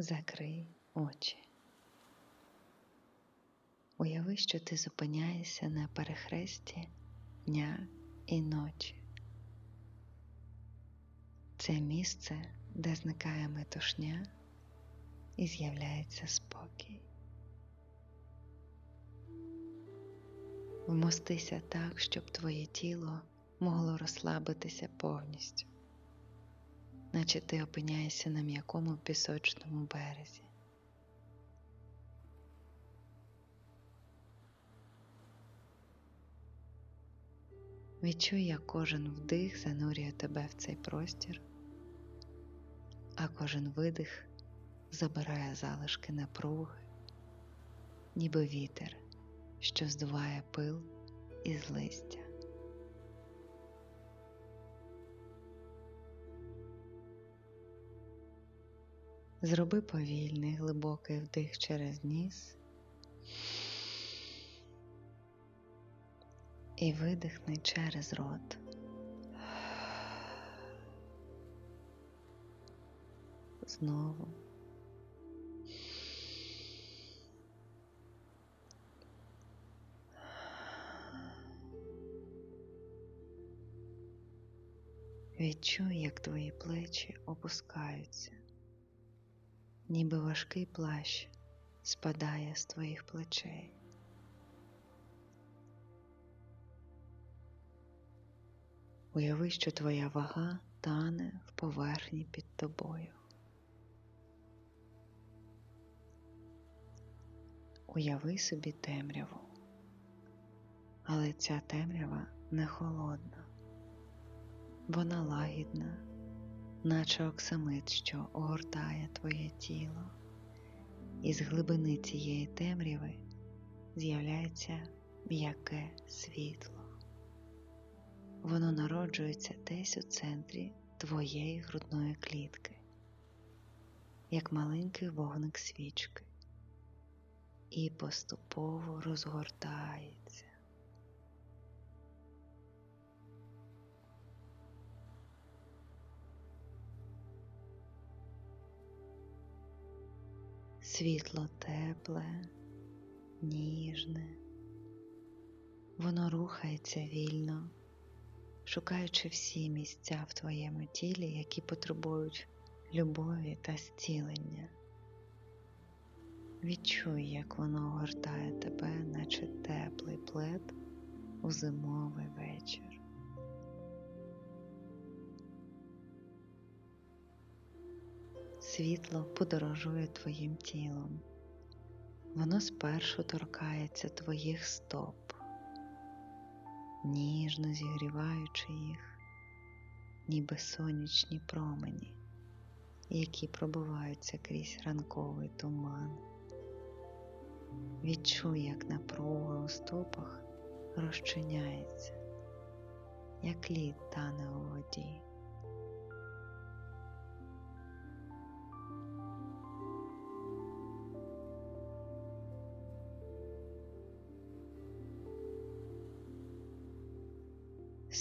Закрий очі. Уяви, що ти зупиняєшся на перехресті дня і ночі. Це місце, де зникає метушня і з'являється спокій. Вмостися так, щоб твоє тіло могло розслабитися повністю, наче ти опиняєшся на м'якому пісочному березі. Відчуй, як кожен вдих занурює тебе в цей простір, а кожен видих забирає залишки напруги, ніби вітер, що здуває пил із листя. Зроби повільний глибокий вдих через ніс і видихни через рот. Знову. Відчуй, як твої плечі опускаються, ніби важкий плащ спадає з твоїх плечей. Уяви, що твоя вага тане в поверхні під тобою. Уяви собі темряву, але ця темрява не холодна, вона лагідна, наче оксамит, що огортає твоє тіло, і з глибини цієї темряви з'являється м'яке світло. Воно народжується десь у центрі твоєї грудної клітки, як маленький вогник свічки, і поступово розгортається. Світло тепле, ніжне, воно рухається вільно шукаючи всі місця в твоєму тілі, які потребують любові та зцілення. Відчуй, як воно огортає тебе, наче теплий плед у зимовий вечір. Світло подорожує твоїм тілом. Воно спершу торкається твоїх стоп ніжно зігріваючи їх, ніби сонячні промені, які пробиваються крізь ранковий туман. Відчуй, як напруга у стопах розчиняється, як лід тане у воді.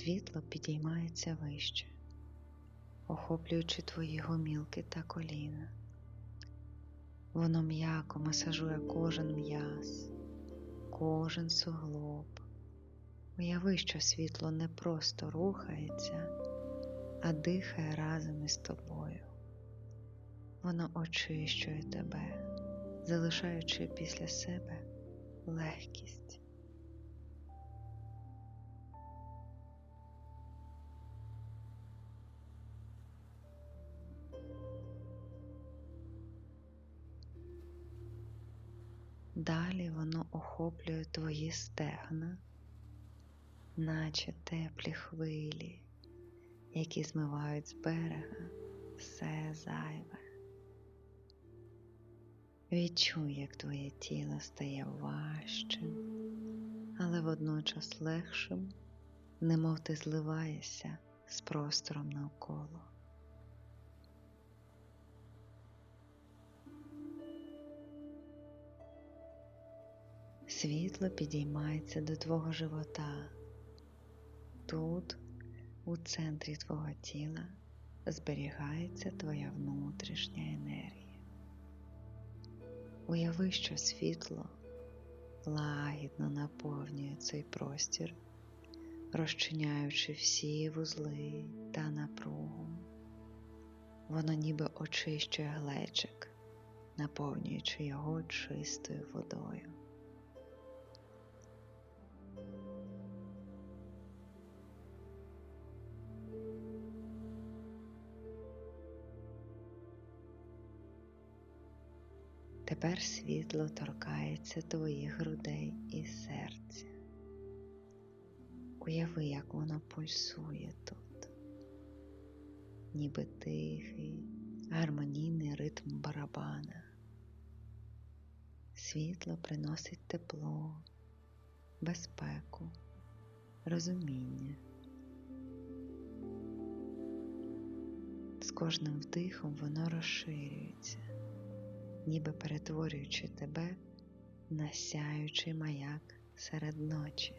Світло підіймається вище, охоплюючи твої гомілки та коліна. Воно м'яко масажує кожен м'яз, кожен суглоб. Уяви, що світло не просто рухається, а дихає разом із тобою. Воно очищує тебе, залишаючи після себе легкість. Далі воно охоплює твої стегна, наче теплі хвилі, які змивають з берега все зайве. Відчуй, як твоє тіло стає важчим, але водночас легшим, немов ти зливаєшся з простором навколо. Світло підіймається до твого живота. Тут, у центрі твого тіла, зберігається твоя внутрішня енергія. Уяви, що світло лагідно наповнює цей простір, розчиняючи всі вузли та напругу. Воно ніби очищує глечик, наповнюючи його чистою водою. Тепер світло торкається твоїх грудей і серця. Уяви, як воно пульсує тут, ніби тихий, гармонійний ритм барабана. Світло приносить тепло, безпеку, розуміння. З кожним вдихом воно розширюється ніби перетворюючи тебе на сяючий маяк серед ночі.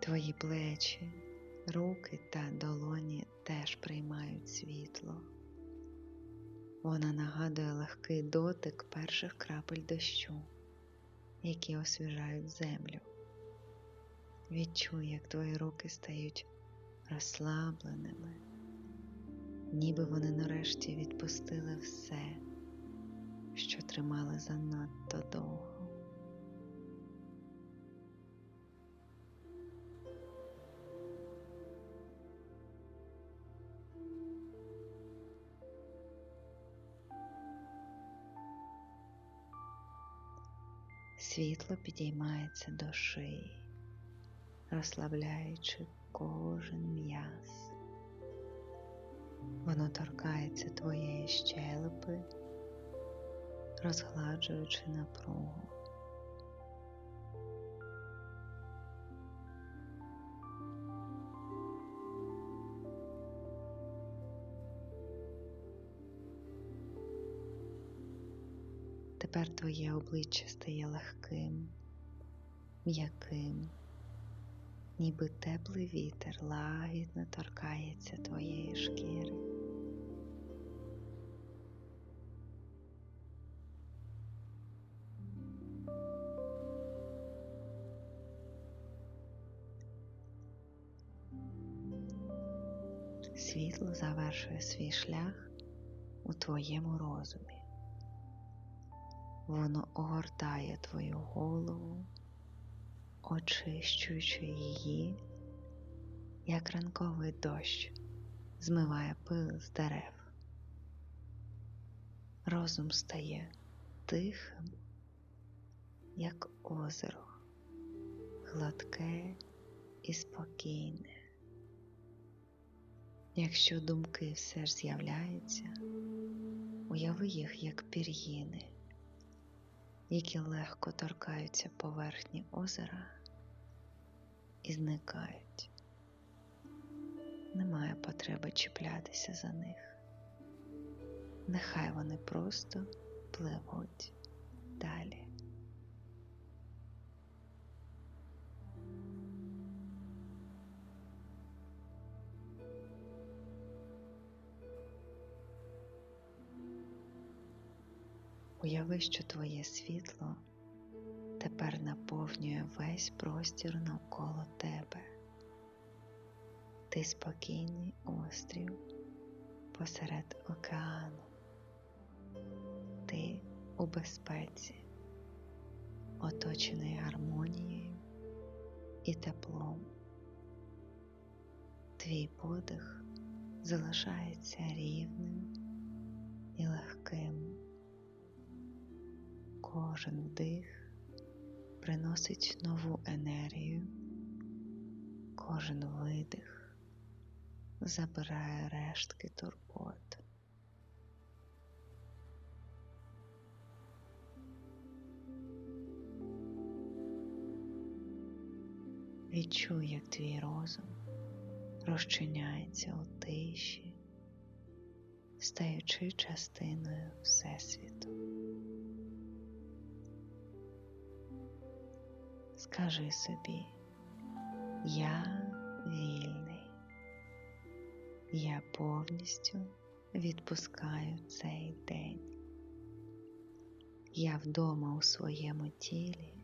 Твої плечі, руки та долоні теж приймають світло. Вона нагадує легкий дотик перших крапель дощу, які освіжають землю. Відчуй, як твої руки стають розслабленими, ніби вони нарешті відпустили все, що тримали занадто довго. Світло підіймається до шиї розслабляючи кожен м'яз. Воно торкається твоєї щелепи, розгладжуючи напругу. Тепер твоє обличчя стає легким, м'яким ніби теплий вітер лагідно торкається твоєї шкіри. Світло завершує свій шлях у твоєму розумі. Воно огортає твою голову очищуючи її, як ранковий дощ змиває пил з дерев. Розум стає тихим, як озеро, гладке і спокійне. Якщо думки все ж з'являються, уяви їх як пір'їни, які легко торкаються поверхні озера і зникають. Немає потреби чіплятися за них. Нехай вони просто пливуть далі. Уяви, що твоє світло тепер наповнює весь простір навколо тебе. Ти спокійний острів посеред океану. Ти у безпеці, оточений гармонією і теплом. Твій подих залишається рівним і легким. Кожен вдих приносить нову енергію, кожен видих забирає рештки турбот. Відчуй, як твій розум розчиняється у тиші, стаючи частиною Всесвіту. Скажи собі, я вільний. Я повністю відпускаю цей день. Я вдома у своєму тілі,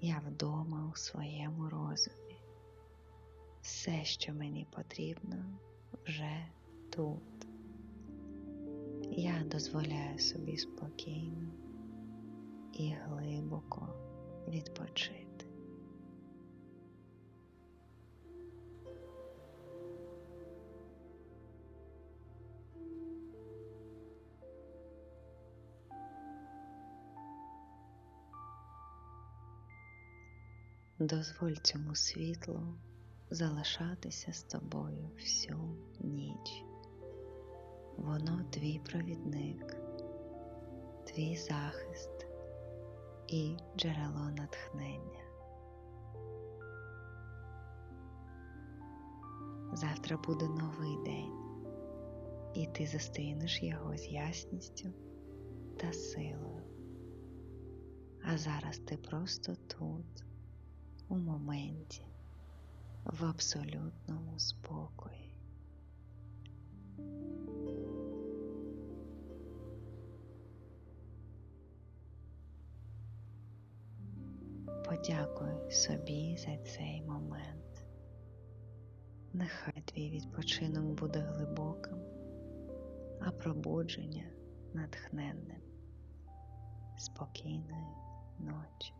я вдома у своєму розумі. Все, що мені потрібно, вже тут. Я дозволяю собі спокійно і глибоко відпочити. Дозволь цьому світлу залишатися з тобою всю ніч. Воно твій провідник, твій захист і джерело натхнення. Завтра буде новий день, і ти зустрінеш його з ясністю та силою. А зараз ти просто тут, у моменті, в абсолютному спокої. Подякуй собі за цей момент. Нехай твій відпочинок буде глибоким, а пробудження натхненним. Спокійної ночі.